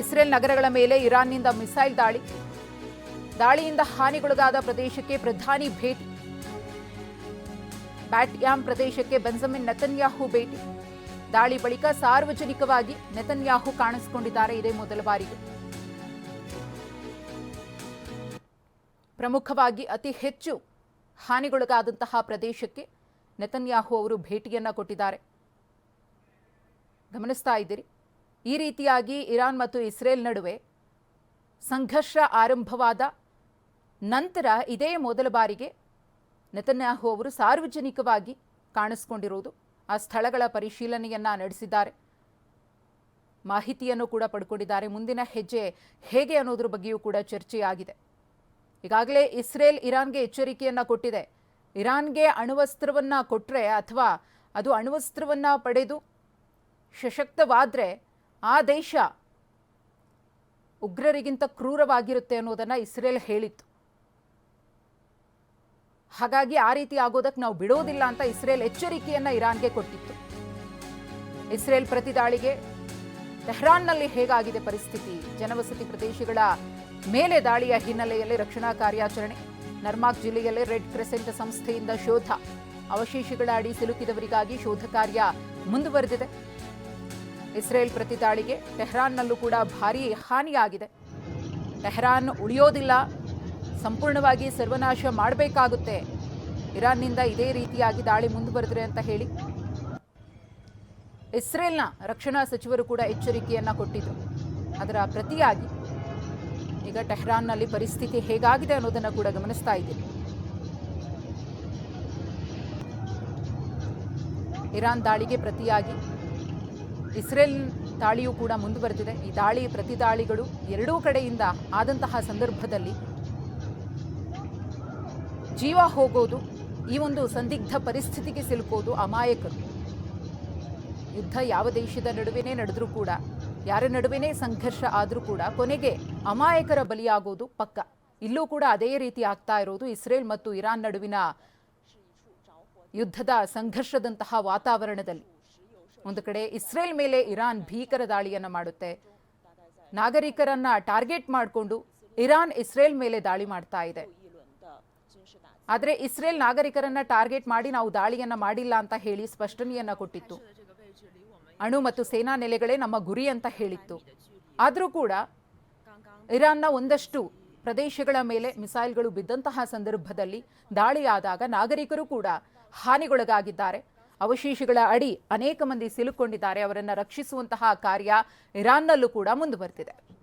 Israel ನಗರಗಳ ಮೇಲೆ ಇರಾನ್ನಿಂದ ಮಿಸೈಲ್ ದಾಳಿ. ದಾಳಿಯಿಂದ ಹಾನಿಗೊಳಗಾದ ಪ್ರದೇಶಕ್ಕೆ ಪ್ರಧಾನಿ ಭೇಟಿ. ಬ್ಯಾಟ್ಯಾಮ್ ಪ್ರದೇಶಕ್ಕೆ ಬೆಂಜಮಿನ್ ನೆತನ್ಯಾಹು ಭೇಟಿ. ದಾಳಿ ಬಳಿಕ ಸಾರ್ವಜನಿಕವಾಗಿ ನೆತನ್ಯಾಹು ಕಾಣಿಸಿಕೊಂಡಿದ್ದಾರೆ ಇದೇ ಮೊದಲ ಬಾರಿಗೆ. ಪ್ರಮುಖವಾಗಿ ಅತಿ ಹೆಚ್ಚು ಹಾನಿಗೊಳಗಾದಂತಹ ಪ್ರದೇಶಕ್ಕೆ ನೆತನ್ಯಾಹು ಅವರು ಭೇಟಿಯನ್ನ ಕೊಟ್ಟಿದ್ದಾರೆ. ಗಮನಿಸ್ತಾ ಇದ್ದೀರಿ. ಈ ರೀತಿಯಾಗಿ ಇರಾನ್ ಮತ್ತು ಇಸ್ರೇಲ್ ನಡುವೆ ಸಂಘರ್ಷ ಆರಂಭವಾದ ನಂತರ ಇದೇ ಮೊದಲ ಬಾರಿಗೆ ನೆತನ್ಯಾಹು ಅವರು ಸಾರ್ವಜನಿಕವಾಗಿ ಕಾಣಿಸಿಕೊಂಡಿರುವುದು. ಆ ಸ್ಥಳಗಳ ಪರಿಶೀಲನೆಯನ್ನು ನಡೆಸಿದ್ದಾರೆ. ಮಾಹಿತಿಯನ್ನು ಕೂಡ ಪಡ್ಕೊಂಡಿದ್ದಾರೆ. ಮುಂದಿನ ಹೆಜ್ಜೆ ಹೇಗೆ ಅನ್ನೋದ್ರ ಬಗ್ಗೆಯೂ ಕೂಡ ಚರ್ಚೆಯಾಗಿದೆ. ಈಗಾಗಲೇ ಇಸ್ರೇಲ್ ಇರಾನ್ಗೆ ಎಚ್ಚರಿಕೆಯನ್ನ ಕೊಟ್ಟಿದೆ. ಇರಾನ್ಗೆ ಅಣುವಸ್ತ್ರವನ್ನ ಕೊಟ್ಟರೆ ಅಥವಾ ಅದು ಅಣುವಸ್ತ್ರವನ್ನ ಪಡೆದು ಸಶಕ್ತವಾದರೆ ಆ ದೇಶ ಉಗ್ರರಿಗಿಂತ ಕ್ರೂರವಾಗಿರುತ್ತೆ ಅನ್ನೋದನ್ನು ಇಸ್ರೇಲ್ ಹೇಳಿತ್ತು. ಹಾಗಾಗಿ ಆ ರೀತಿ ಆಗೋದಕ್ಕೆ ನಾವು ಬಿಡೋದಿಲ್ಲ ಅಂತ ಇಸ್ರೇಲ್ ಎಚ್ಚರಿಕೆಯನ್ನ ಇರಾನ್ಗೆ ಕೊಟ್ಟಿತ್ತು. ಇಸ್ರೇಲ್ ಪ್ರತಿದಾಳಿಗೆ ತೆಹ್ರಾನ್ನಲ್ಲಿ ಹೇಗಾಗಿದೆ ಪರಿಸ್ಥಿತಿ? ಜನವಸತಿ ಪ್ರದೇಶಗಳ ಮೇಲೆ ದಾಳಿಯ ಹಿನ್ನೆಲೆಯಲ್ಲಿ ರಕ್ಷಣಾ ಕಾರ್ಯಾಚರಣೆ, ನರ್ಮಾಕ್ ಜಿಲ್ಲೆಯಲ್ಲಿ ರೆಡ್ ಕ್ರೆಸೆಂಟ್ ಸಂಸ್ಥೆಯಿಂದ ಶೋಧ, ಅವಶೇಷಗಳ ಅಡಿ ಸಿಲುಕಿದವರಿಗಾಗಿ ಶೋಧ ಕಾರ್ಯ ಮುಂದುವರೆದಿದೆ. ಇಸ್ರೇಲ್ ಪ್ರತಿದಾಳಿಗೆ ಟೆಹ್ರಾನ್ನಲ್ಲೂ ಕೂಡ ಭಾರೀ ಹಾನಿಯಾಗಿದೆ. ಟೆಹ್ರಾನ್ ಉಳಿಯೋದಿಲ್ಲ. ಸಂಪೂರ್ಣವಾಗಿ ಸರ್ವನಾಶ ಮಾಡಬೇಕಾಗುತ್ತೆ. ಇರಾನ್ನಿಂದ ಇದೇ ರೀತಿಯಾಗಿ ದಾಳಿ ಮುಂದುವರೆದ್ರೆ ಅಂತ ಹೇಳಿ. ಇಸ್ರೇಲ್ನ ರಕ್ಷಣಾ ಸಚಿವರು ಕೂಡ ಎಚ್ಚರಿಕೆಯನ್ನು ಕೊಟ್ಟಿದ್ದರು ಅದರ ಪ್ರತಿಯಾಗಿ ಈಗ ಟೆಹ್ರಾನ್ನಲ್ಲಿ ಪರಿಸ್ಥಿತಿ ಹೇಗಾಗಿದೆ ಅನ್ನೋದನ್ನ ಕೂಡ ಗಮನಿಸ್ತಾ ಇದ್ದೀವಿ. ಇರಾನ್ ದಾಳಿಗೆ ಪ್ರತಿಯಾಗಿ ಇಸ್ರೇಲ್ ದಾಳಿಯೂ ಕೂಡ ಮುಂದುವರೆದಿದೆ. ಈ ದಾಳಿ ಪ್ರತಿದಾಳಿಗಳು ಎರಡೂ ಕಡೆಯಿಂದ ಆದಂತಹ ಸಂದರ್ಭದಲ್ಲಿ ಜೀವ ಹೋಗೋದು, ಈ ಒಂದು ಸಂದಿಗ್ಧ ಪರಿಸ್ಥಿತಿಗೆ ಸಿಲುಕೋದು ಅಮಾಯಕರು. ಯುದ್ಧ ಯಾವ ದೇಶದ ನಡುವೆನೇ ನಡೆದ್ರೂ ಕೂಡ, ಯಾರ ನಡುವೆನೇ ಸಂಘರ್ಷ ಆದರೂ ಕೂಡ ಕೊನೆಗೆ ಅಮಾಯಕರ ಬಲಿಯಾಗೋದು ಪಕ್ಕ. ಇಲ್ಲೂ ಕೂಡ ಅದೇ ರೀತಿ ಆಗ್ತಾ ಇರೋದು ಇಸ್ರೇಲ್ ಮತ್ತು ಇರಾನ್ ನಡುವಿನ ಯುದ್ಧದ ಸಂಘರ್ಷದಂತಹ ವಾತಾವರಣದಲ್ಲಿ. ಒಂದು ಕಡೆ ಇಸ್ರೇಲ್ ಮೇಲೆ ಇರಾನ್ ಭೀಕರ ದಾಳಿಯನ್ನ ಮಾಡುತ್ತೆ. ನಾಗರಿಕರನ್ನ ಟಾರ್ಗೆಟ್ ಮಾಡಿಕೊಂಡು ಇರಾನ್ ಇಸ್ರೇಲ್ ಮೇಲೆ ದಾಳಿ ಮಾಡ್ತಾ ಇದೆ. ಆದರೆ ಇಸ್ರೇಲ್ ನಾಗರಿಕರನ್ನ ಟಾರ್ಗೆಟ್ ಮಾಡಿ ನಾವು ದಾಳಿಯನ್ನ ಮಾಡಿಲ್ಲ ಅಂತ ಹೇಳಿ ಸ್ಪಷ್ಟನೆಯನ್ನ ಕೊಟ್ಟಿತ್ತು. ಅಣು ಮತ್ತು ಸೇನಾ ನೆಲೆಗಳೇ ನಮ್ಮ ಗುರಿ ಅಂತ ಹೇಳಿತ್ತು. ಆದರೂ ಕೂಡ ಇರಾನ್ನ ಒಂದಷ್ಟು ಪ್ರದೇಶಗಳ ಮೇಲೆ ಮಿಸೈಲ್ಗಳು ಬಿದ್ದಂತಹ ಸಂದರ್ಭದಲ್ಲಿ ದಾಳಿಯಾದಾಗ ನಾಗರಿಕರು ಕೂಡ ಹಾನಿಗೊಳಗಾಗಿದ್ದಾರೆ. ಅವಶೇಷಗಳ ಅಡಿ ಅನೇಕ ಮಂದಿ ಸಿಲುಕೊಂಡಿದ್ದಾರೆ. ಅವರನ್ನು ರಕ್ಷಿಸುವಂತಹ ಕಾರ್ಯ ಇರಾನ್ನಲ್ಲೂ ಕೂಡ ಮುಂದುವರೆದಿದೆ.